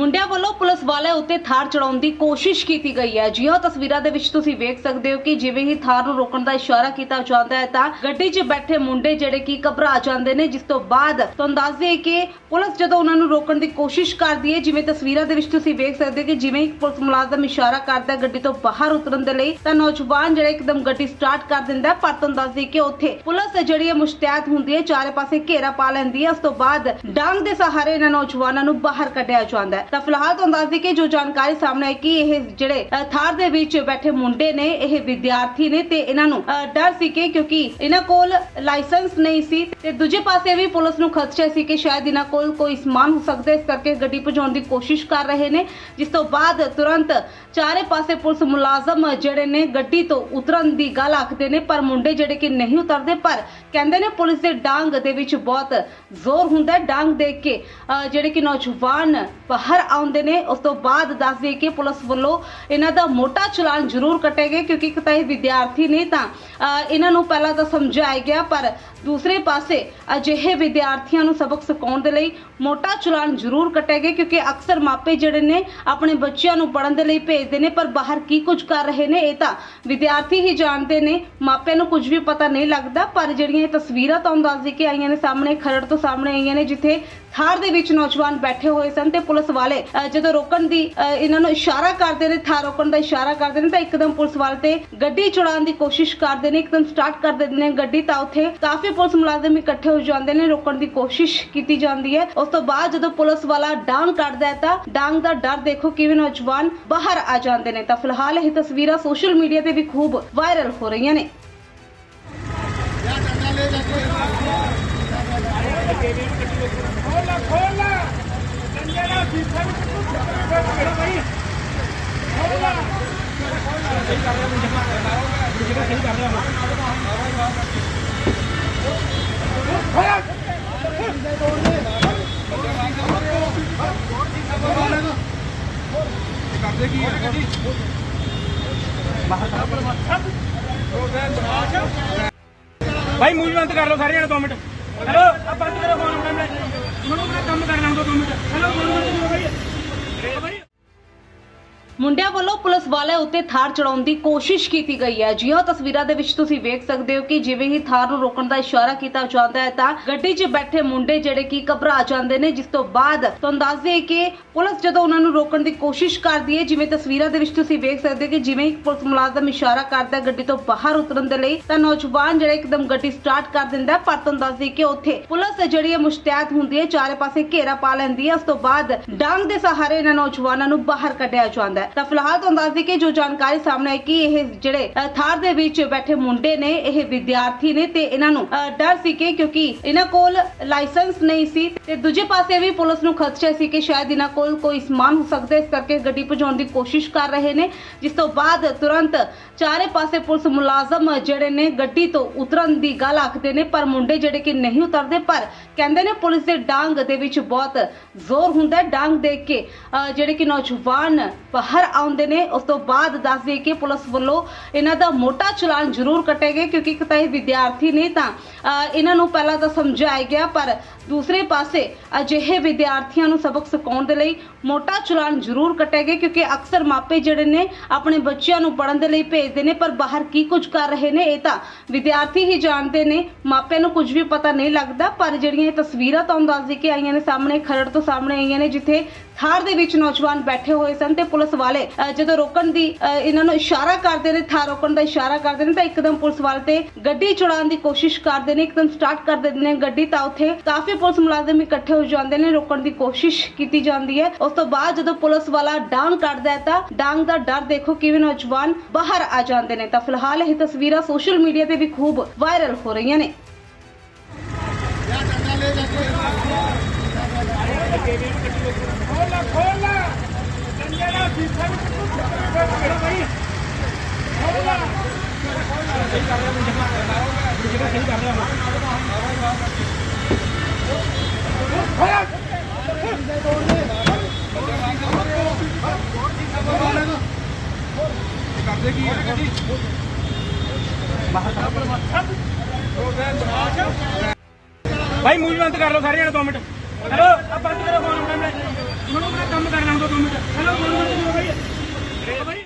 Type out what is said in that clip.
ਮੁੰਡਿਆਂ ਵੱਲੋਂ ਪੁਲਿਸ ਵਾਲਿਆਂ ਉੱਤੇ ਥਾਰ ਚੜਾਉਣ ਦੀ ਕੋਸ਼ਿਸ਼ ਕੀਤੀ ਗਈ ਹੈ। ਜੀ ਹਾਂ ਤਸਵੀਰਾਂ ਦੇ ਵਿੱਚ ਤੁਸੀਂ ਵੇਖ ਸਕਦੇ ਹੋ ਕਿ ਜਿਵੇਂ ਹੀ ਥਾਰ ਨੂੰ ਰੋਕਣ ਦਾ ਇਸ਼ਾਰਾ ਕੀਤਾ ਜਾਂਦਾ ਹੈ ਤਾਂ ਗੱਡੀ 'ਚ ਬੈਠੇ ਮੁੰਡੇ ਜਿਹੜੇ ਕਿ ਘਬਰਾ ਜਾਂਦੇ ਨੇ, ਜਿਸ ਤੋਂ ਬਾਅਦ ਤੁਹਾਨੂੰ ਦੱਸ ਦਈਏ ਕਿ ਪੁਲਿਸ ਜਦੋਂ ਉਹਨਾਂ ਨੂੰ ਰੋਕਣ ਦੀ ਕੋਸ਼ਿਸ਼ ਕਰਦੀ ਹੈ, ਜਿਵੇਂ ਤਸਵੀਰਾਂ ਦੇ ਵਿੱਚ ਤੁਸੀਂ ਵੇਖ ਸਕਦੇ ਹੋ ਕਿ ਜਿਵੇਂ ਹੀ ਪੁਲਿਸ ਮੁਲਾਜ਼ਮ ਇਸ਼ਾਰਾ ਕਰਦਾ ਗੱਡੀ ਤੋਂ ਬਾਹਰ ਉਤਰਨ ਦੇ ਲਈ, ਤਾਂ ਨੌਜਵਾਨ ਜਿਹੜਾ ਇੱਕਦਮ ਗੱਡੀ ਸਟਾਰਟ ਕਰ ਦਿੰਦਾ ਪਰ ਤੁਹਾਨੂੰ ਦੱਸ ਦਈਏ ਕਿ ਉੱਥੇ ਪੁਲਿਸ ਜਿਹੜੀ ਹੈ ਮੁਸ਼ਤੈਦ ਹੁੰਦੀ ਹੈ, ਚਾਰੇ ਪਾਸੇ ਘੇਰਾ ਪਾ ਲੈਂਦੀ ਹੈ। ਉਸ ਤੋਂ ਬਾਅਦ ਡਾਂਗ ਦੇ ਸਹਾਰੇ ਇਹਨਾਂ ਨੌਜਵਾਨਾਂ ਨੂੰ ਬਾਹਰ ਕੱਢਿਆ ਜਾਂਦਾ ਹੈ। ਤਾਂ ਫਿਲਹਾਲ ਤੁਹਾਨੂੰ ਦੱਸ ਦਈਏ ਕਿ ਜੋ ਜਾਣਕਾਰੀ ਸਾਹਮਣੇ ਆਈ ਕਿ ਇਹ ਜਿਹੜੇ ਥਾਰ ਦੇ ਵਿੱਚ ਬੈਠੇ ਮੁੰਡੇ ਨੇ ਇਹ ਵਿਦਿਆਰਥੀ ਨੇ ਤੇ ਇਹਨਾਂ ਨੂੰ ਡਰ ਸੀ ਕਿ ਕਿਉਂਕਿ ਇਹਨਾਂ ਕੋਲ ਲਾਇਸੈਂਸ ਨਹੀਂ ਸੀ ਤੇ ਦੂਜੇ ਪਾਸੇ ਵੀ ਪੁਲਿਸ ਨੂੰ ਖਦਸ਼ਾ ਸੀ ਕਿ ਸ਼ਾਇਦ ਇਹਨਾਂ ਕੋਲ ਕੋਈ ਸਮਾਨ ਹੋ ਸਕਦਾ ਇਸ ਕਰਕੇ ਗੱਡੀ ਭਜਾਉਣ ਦੀ ਕੋਸ਼ਿਸ਼ ਕਰ ਰਹੇ ਨੇ। ਜਿਸ ਤੋਂ ਬਾਅਦ ਤੁਰੰਤ ਚਾਰੇ ਪਾਸੇ ਪੁਲਿਸ ਮੁਲਾਜ਼ਮ ਜਿਹੜੇ ਨੇ ਗੱਡੀ ਤੋਂ ਉਤਰਨ ਦੀ ਗੱਲ ਆਖਦੇ ਨੇ ਪਰ ਮੁੰਡੇ ਜਿਹੜੇ ਕਿ ਨਹੀਂ ਉਤਰਦੇ ਪਰ ਕਹਿੰਦੇ ਨੇ ਪੁਲਿਸ ਦੇ ਡਾਂਗ ਦੇ ਵਿੱਚ ਬਹੁਤ ਜ਼ੋਰ ਹੁੰਦਾ ਡਾਂਗ ਦੇਖ ਕੇ ਅ, ਜਿਹੜੇ ਕਿ ਨੌਜਵਾਨ ਬਾਹਰ ਆਉਂਦੇ ਨੇ। ਉਸ ਤੋਂ ਬਾਅਦ ਦੱਸ ਦਈਏ ਕਿ ਪੁਲਿਸ ਵੱਲੋਂ ਇਹਨਾਂ ਦਾ ਮੋਟਾ ਚਲਾਨ ਜ਼ਰੂਰ ਕੱਟੇਗਾ ਕਿਉਂਕਿ ਇੱਕ ਤਾਂ ਇਹ ਵਿਦਿਆਰਥੀ ਨੇ ਤਾਂ ਅ, ਇਹਨਾਂ ਨੂੰ ਪਹਿਲਾਂ ਤਾਂ ਸਮਝਾਇਆ ਗਿਆ ਪਰ ਦੂਸਰੇ ਪਾਸੇ ਅਜਿਹੇ ਵਿਦਿਆਰਥੀਆਂ ਨੂੰ ਸਬਕ ਸਿਖਾਉਣ ਦੇ ਲਈ ਮੋਟਾ ਚਲਾਨ ਜ਼ਰੂਰ ਕੱਟੇਗਾ ਕਿਉਂਕਿ ਅਕਸਰ ਮਾਪੇ ਜਿਹੜੇ ਨੇ ਆਪਣੇ ਬੱਚਿਆਂ ਨੂੰ ਪੜਨ ਦੇ ਲਈ ਭੇਜਦੇ ਨੇ, ਪਰ ਬਾਹਰ ਕੀ ਕੁਝ ਕਰ ਰਹੇ ਨੇ ਇਹ ਤਾਂ ਵਿਦਿਆਰਥੀ ਹੀ ਜਾਣਦੇ ਨੇ। ਮਾਪਿਆਂ ਨੂੰ ਕੁਝ ਵੀ ਪਤਾ ਨਹੀਂ ਲੱਗਦਾ, ਪਰ ਜਿਹੜੀਆਂ ਇਹ ਤਸਵੀਰਾਂ ਤੁਹਾਨੂੰ ਦੱਸ ਦੇ ਆਈਆਂ ਨੇ, ਸਾਹਮਣੇ ਖਰੜ ਤੋਂ ਸਾਹਮਣੇ ਆਈਆਂ ਨੇ, ਜਿੱਥੇ ਥਾਰ ਦੇ ਵਿੱਚ ਨੌਜਵਾਨ ਬੈਠੇ ਹੋਏ ਸਨ ਤੇ ਪੁਲਿਸ ਵਾਲੇ ਜਦੋਂ ਰੋਕਣ ਦੀ ਇਹਨਾਂ ਨੂੰ ਇਸ਼ਾਰਾ ਕਰਦੇ ਨੇ, ਥਾਰ ਰੋਕਣ ਦਾ ਇਸ਼ਾਰਾ ਕਰਦੇ ਨੇ, ਤਾਂ ਇੱਕਦਮ ਪੁਲਿਸ ਵਾਲੇ ਤੇ ਗੱਡੀ ਚੁੜਾਉਣ ਦੀ ਕੋਸ਼ਿਸ਼ ਕਰਦੇ ਨੇ, ਇੱਕਦਮ ਸਟਾਰਟ ਕਰ ਦਿੰਦੇ ਨੇ ਗੱਡੀ, ਤਾਂ ਉੱਥੇ ਕਾਫੀ ਪੁਲਿਸ ਮੁਲਾਜ਼ਮ ਇਕੱਠੇ ਹੋ ਜਾਂਦੇ ਨੇ, ਰੋਕਣ ਦੀ ਕੋਸ਼ਿਸ਼ ਕੀਤੀ ਜਾਂਦੀ ਹੈ। ਉਸ ਤੋਂ ਬਾਅਦ ਜਦੋਂ ਪੁਲਿਸ ਵਾਲਾ ਡਾਂਗ ਕੱਢਦਾ ਹੈ ਤਾਂ ਡਾਂਗ ਦਾ ਡਰ ਦੇਖੋ ਕਿਵੇਂ ਨੌਜਵਾਨ ਬਾਹਰ ਆ ਜਾਂਦੇ ਨੇ। ਤਾਂ ਫਿਲਹਾਲ ਇਹ ਤਸਵੀਰਾਂ ਸੋਸ਼ਲ ਮੀਡੀਆ ਤੇ ਵੀ ਖੂਬ ਵਾਇਰਲ ਹੋ ਰਹੀਆਂ ਨੇ। ਖੋਲਾ ਖੋਲਾ ਕੰਜੇ ਦਾ ਸੀਸਾ ਵੀ ਖੋਲਾ ਭਾਈ ਖੋਲਾ ਸਹੀ ਕਰ ਰਿਹਾ ਮੁੰਡਾ ਜਿਹੜਾ ਸਹੀ ਕਰ ਰਿਹਾ ਖੋਲਾ ਕਰਦੇ ਕੀ ਹੈ ਗੱਡੀ ਭਾਈ ਮੂਵੀ ਬੰਦ ਕਰ ਲਓ ਸਾਰੇ ਜਣੇ 2 ਮਿੰਟ। ਹੈਲੋ ਆ ਬੰਦ ਕਰੋ ਫੋਨ ਆਪਣਾ ਮੈਨੂੰ ਆਪਣਾ ਕੰਮ ਕਰ ਲੈਣ ਦਿਓ 2 ਮਿੰਟ ਹੈਲੋ ਮੁੰਡਿਆਂ ਵੱਲੋਂ ਪੁਲਿਸ ਵਾਲਿਆਂ ਉੱਤੇ ਥਾਰ ਚੜਾਉਣ ਦੀ ਕੋਸ਼ਿਸ਼ ਕੀਤੀ ਗਈ ਹੈ। ਜੀ ਹਾਂ ਤਸਵੀਰਾਂ ਦੇ ਵਿੱਚ ਤੁਸੀਂ ਵੇਖ ਸਕਦੇ ਹੋ ਕਿ ਜਿਵੇਂ ਹੀ ਥਾਰ ਨੂੰ ਰੋਕਣ ਦਾ ਇਸ਼ਾਰਾ ਕੀਤਾ ਜਾਂਦਾ ਹੈ ਤਾਂ ਗੱਡੀ 'ਚ ਬੈਠੇ ਮੁੰਡੇ ਜਿਹੜੇ ਕਿ ਘਬਰਾ ਜਾਂਦੇ ਨੇ, ਜਿਸ ਤੋਂ ਬਾਅਦ ਤੁਹਾਨੂੰ ਦੱਸ ਦਈਏ ਕਿ ਪੁਲਿਸ ਜਦੋਂ ਉਹਨਾਂ ਨੂੰ ਰੋਕਣ ਦੀ ਕੋਸ਼ਿਸ਼ ਕਰਦੀ ਹੈ, ਜਿਵੇਂ ਤਸਵੀਰਾਂ ਦੇ ਵਿੱਚ ਤੁਸੀਂ ਵੇਖ ਸਕਦੇ ਹੋ ਕਿ ਜਿਵੇਂ ਹੀ ਪੁਲਿਸ ਮੁਲਾਜ਼ਮ ਇਸ਼ਾਰਾ ਕਰਦਾ ਗੱਡੀ ਤੋਂ ਬਾਹਰ ਉਤਰਨ ਦੇ ਲਈ, ਤਾਂ ਨੌਜਵਾਨ ਜਿਹੜਾ ਇੱਕਦਮ ਗੱਡੀ ਸਟਾਰਟ ਕਰ ਦਿੰਦਾ ਪਰ ਤੁਹਾਨੂੰ ਦੱਸ ਦਈਏ ਕਿ ਉੱਥੇ ਪੁਲਿਸ ਜਿਹੜੀ ਹੈ ਮੁਸ਼ਤੈਦ ਹੁੰਦੀ ਹੈ, ਚਾਰੇ ਪਾਸੇ ਘੇਰਾ ਪਾ ਲੈਂਦੀ ਹੈ। ਉਸ ਤੋਂ ਬਾਅਦ ਡਾਂਗ ਦੇ ਸਹਾਰੇ ਇਹਨਾਂ ਨੌਜਵਾਨਾਂ ਨੂੰ ਬਾਹਰ ਕੱਢਿਆ ਜਾਂਦਾ ਹੈ। ਤਾਂ ਫਿਲਹਾਲ ਤੁਹਾਨੂੰ ਦੱਸ ਦਈਏ ਕਿ ਜੋ ਜਾਣਕਾਰੀ ਸਾਹਮਣੇ ਆਈ ਕਿ ਇਹ ਜਿਹੜੇ ਥਾਰ ਦੇ ਵਿੱਚ ਬੈਠੇ ਮੁੰਡੇ ਨੇ ਇਹ ਵਿਦਿਆਰਥੀ ਨੇ ਤੇ ਇਹਨਾਂ ਨੂੰ ਡਰ ਸੀ ਕਿ ਕਿਉਂਕਿ ਇਹਨਾਂ ਕੋਲ ਲਾਇਸੈਂਸ ਨਹੀਂ ਸੀ ਤੇ ਦੂਜੇ ਪਾਸੇ ਵੀ ਪੁਲਿਸ ਨੂੰ ਖਦਸ਼ਾ ਸੀ ਕਿ ਸ਼ਾਇਦ ਇਹਨਾਂ ਕੋਲ ਕੋਈ ਸਮਾਨ ਹੋ ਸਕਦਾ ਇਸ ਕਰਕੇ ਗੱਡੀ ਭਜਾਉਣ ਦੀ ਕੋਸ਼ਿਸ਼ ਕਰ ਰਹੇ ਨੇ। ਜਿਸ ਤੋਂ ਬਾਅਦ ਤੁਰੰਤ ਚਾਰੇ ਪਾਸੇ ਪੁਲਿਸ ਮੁਲਾਜ਼ਮ ਜਿਹੜੇ ਨੇ ਗੱਡੀ ਤੋਂ ਉਤਰਨ ਦੀ ਗੱਲ ਆਖਦੇ ਨੇ ਪਰ ਮੁੰਡੇ ਜਿਹੜੇ ਕਿ ਨਹੀਂ ਉਤਰਦੇ ਪਰ ਕਹਿੰਦੇ ਨੇ ਪੁਲਿਸ ਦੇ ਡਾਂਗ ਦੇ ਵਿੱਚ ਬਹੁਤ ਜ਼ੋਰ ਹੁੰਦਾ ਡਾਂਗ ਦੇਖ ਕੇ ਅ, ਜਿਹੜੇ ਕਿ ਨੌਜਵਾਨ ਬਾਹਰ ਆਉਂਦੇ ਨੇ, ਉਸ ਤੋਂ ਬਾਅਦ ਦੱਸ ਦਈਏ ਕਿ ਪੁਲਿਸ ਵੱਲੋਂ ਇਹਨਾਂ ਦਾ ਮੋਟਾ ਚਲਾਨ ਜ਼ਰੂਰ ਕੱਟੇਗਾ, ਕਿਉਂਕਿ ਇੱਕ ਤਾਂ ਇਹ ਵਿਦਿਆਰਥੀ ਨੇ ਤਾਂ ਇਹਨਾਂ ਨੂੰ ਪਹਿਲਾਂ ਤਾਂ ਸਮਝਾਇਆ ਗਿਆ, ਪਰ ਦੂਸਰੇ ਪਾਸੇ ਅਜਿਹੇ ਵਿਦਿਆਰਥੀਆਂ ਨੂੰ ਸਬਕ ਸਿਖਾਉਣ ਦੇ ਲਈ ਮੋਟਾ ਚਲਾਨ ਜ਼ਰੂਰ ਕੱਟੇਗਾ, ਕਿਉਂਕਿ ਅਕਸਰ ਮਾਪੇ ਜਿਹੜੇ ਨੇ, ਆਪਣੇ ਬੱਚਿਆਂ ਨੂੰ ਪੜਨ ਦੇ ਲਈ ਭੇਜਦੇ ਨੇ, ਪਰ ਬਾਹਰ ਕੀ ਕੁਝ ਕਰ ਰਹੇ ਨੇ, ਇਹ ਤਾਂ ਵਿਦਿਆਰਥੀ ਹੀ ਜਾਣਦੇ ਨੇ, ਮਾਪਿਆਂ ਨੂੰ ਕੁਝ ਵੀ ਪਤਾ ਨਹੀਂ ਲੱਗਦਾ, ਪਰ ਜਿਹੜੀਆਂ ਇਹ ਤਸਵੀਰਾਂ ਤੁਹਾਨੂੰ ਦੱਸ ਦੇ ਕੇ ਆਈਆਂ ਨੇ ਸਾਹਮਣੇ, ਖਰੜ ਤੋਂ ਸਾਹਮਣੇ ਆਈਆਂ ਨੇ, ਜਿੱਥੇ ਥਾਰ ਦੇ ਵਿੱਚ ਨੌਜਵਾਨ ਬੈਠੇ ਹੋਏ ਸਨ ਤੇ ਪੁਲਿਸ ਵਾਲੇ ਜਦੋਂ ਰੋਕਣ ਦੀ ਇਹਨਾਂ ਨੂੰ ਇਸ਼ਾਰਾ ਕਰਦੇ ਨੇ ਥਾਰ ਰੋਕਣ ਦਾ ਇਸ਼ਾਰਾ ਕਰਦੇ ਨੇ, ਤਾਂ ਇੱਕਦਮ ਪੁਲਿਸ ਵਾਲੇ ਤੇ ਗੱਡੀ ਚੁੜਾਉਣ ਦੀ ਕੋਸ਼ਿਸ਼ ਕਰਦੇ ਨੇ, ਇੱਕਦਮ ਸਟਾਰਟ ਕਰ ਦਿੰਦੇ ਨੇ ਗੱਡੀ, ਤਾਂ ਉੱਥੇ ਕਾਫੀ ਪੁਲਿਸ ਮੁਲਾਜ਼ਮ ਇਕੱਠੇ ਹੋ ਜਾਂਦੇ ਨੇ, ਰੋਕਣ ਦੀ ਕੋਸ਼ਿਸ਼ ਕੀਤੀ ਜਾਂਦੀ ਹੈ। ਉਸ ਤੋਂ ਬਾਅਦ ਜਦੋਂ ਪੁਲਿਸ ਵਾਲਾ ਡਾਂਗ ਕੱਢਦਾ ਹੈ, ਤਾਂ ਡਾਂਗ ਦਾ ਡਰ ਦੇਖੋ ਕਿਵੇਂ ਨੌਜਵਾਨ ਬਾਹਰ ਆ ਜਾਂਦੇ ਨੇ। ਤਾਂ ਫਿਲਹਾਲ ਇਹ ਤਸਵੀਰਾਂ ਸੋਸ਼ਲ ਮੀਡੀਆ ਤੇ ਵੀ ਖੂਬ ਵਾਇਰਲ ਹੋ ਰਹੀਆਂ ਨੇ। ਖੋਲਾ ਖੋਲਾ ਕੰਜੇ ਦਾ ਭਾਈ ਮੂਵੀ ਬੰਦ ਕਰ ਲਓ ਸਾਰੇ ਜਣੇ 2 ਮਿੰਟ। ਹੈਲੋ ਆ ਬੰਦ ਕਰੋ ਫੋਨ ਆਪਣਾ ਮੈਨੂੰ ਆਪਣਾ ਕੰਮ ਕਰ ਲੈਣ ਦੋ ਮਿੰਟ। ਹੈਲੋ ਦੋ ਮਿੰਟ ਭਾਈ